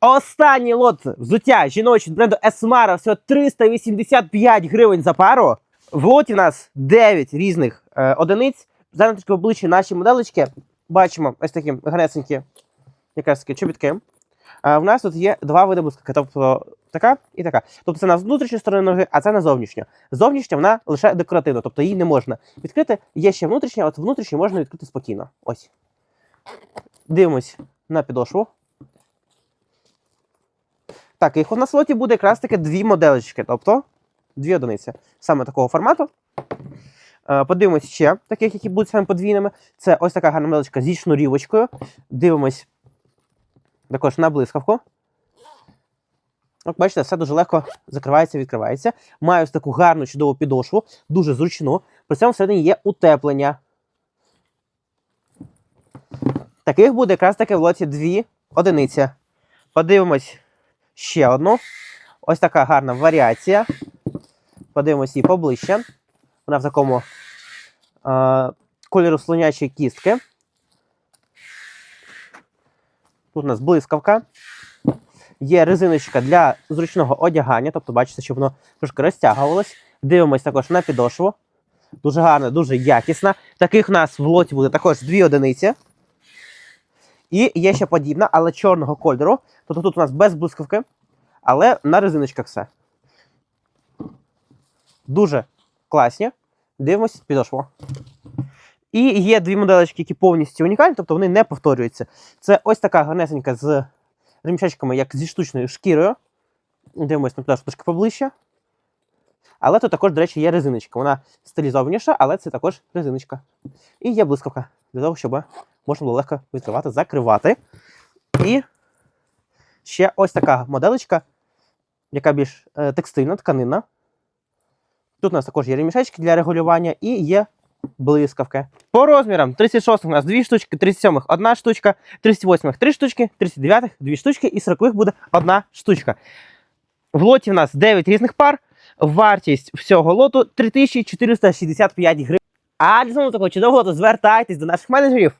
Останній лот взуття жіночий бренду Esmara всього 385 гривень за пару. В лоті у нас 9 різних е, одиниць. Зараз трішки обличчя наші моделечки. Бачимо ось такі гарнесенькі якраз такі чобітки. А в нас тут є два види блискавки, тобто така і така. Тобто це на внутрішню сторону ноги, а це на зовнішню. Зовнішня вона лише декоративна, тобто її не можна відкрити. Є ще внутрішня, от внутрішню можна відкрити спокійно. Ось. Дивимось на підошву. Так, їх у нас лоті буде якраз таки дві моделечки, тобто дві одиниці саме такого формату. Е, Подивимось ще таких, які будуть саме подвійними. Це ось така гарна моделечка зі шнурівочкою. Дивимось також на блискавку. От бачите, все дуже легко закривається, відкривається. Має ось таку гарну чудову підошву, дуже зручну. При цьому всередині є утеплення. Таких буде якраз таки в лоті дві одиниці. Подивимось ще одну. Ось така гарна варіація. Подивимось її поближче. Вона в такому е, кольору слонячої кістки. Тут у нас блискавка. Є резиночка для зручного одягання, тобто бачите, щоб воно трошки розтягувалось. Дивимось також на підошву. Дуже гарна, дуже якісна. Таких у нас в лоті буде також дві одиниці. І є ще подібна, але чорного кольору. Тобто тут у нас без блискавки, але на резиночках все. Дуже класні. Дивимось підошву. І є дві моделечки, які повністю унікальні, тобто вони не повторюються. Це ось така гарнесенька з ремішечками, як зі штучною шкірою. Дивимось на підошву трошки поближче. Але тут також, до речі, є резиночка. Вона стилізованіша, але це також резиночка. І є блискавка для того, щоб можна було легко відкривати, закривати. І ще ось така моделечка, яка більш е, текстильна, тканинна. Тут у нас також є ремішечки для регулювання і є блискавки. По розмірам 36 у нас 2 штучки, 37 одна штучка, 38 3 штучки, 39 2 штучки і 40 буде одна штучка. В лоті у нас 9 різних пар. Вартість всього лоту 3465 гривень. А для самого такого чудового то звертайтесь до наших менеджерів.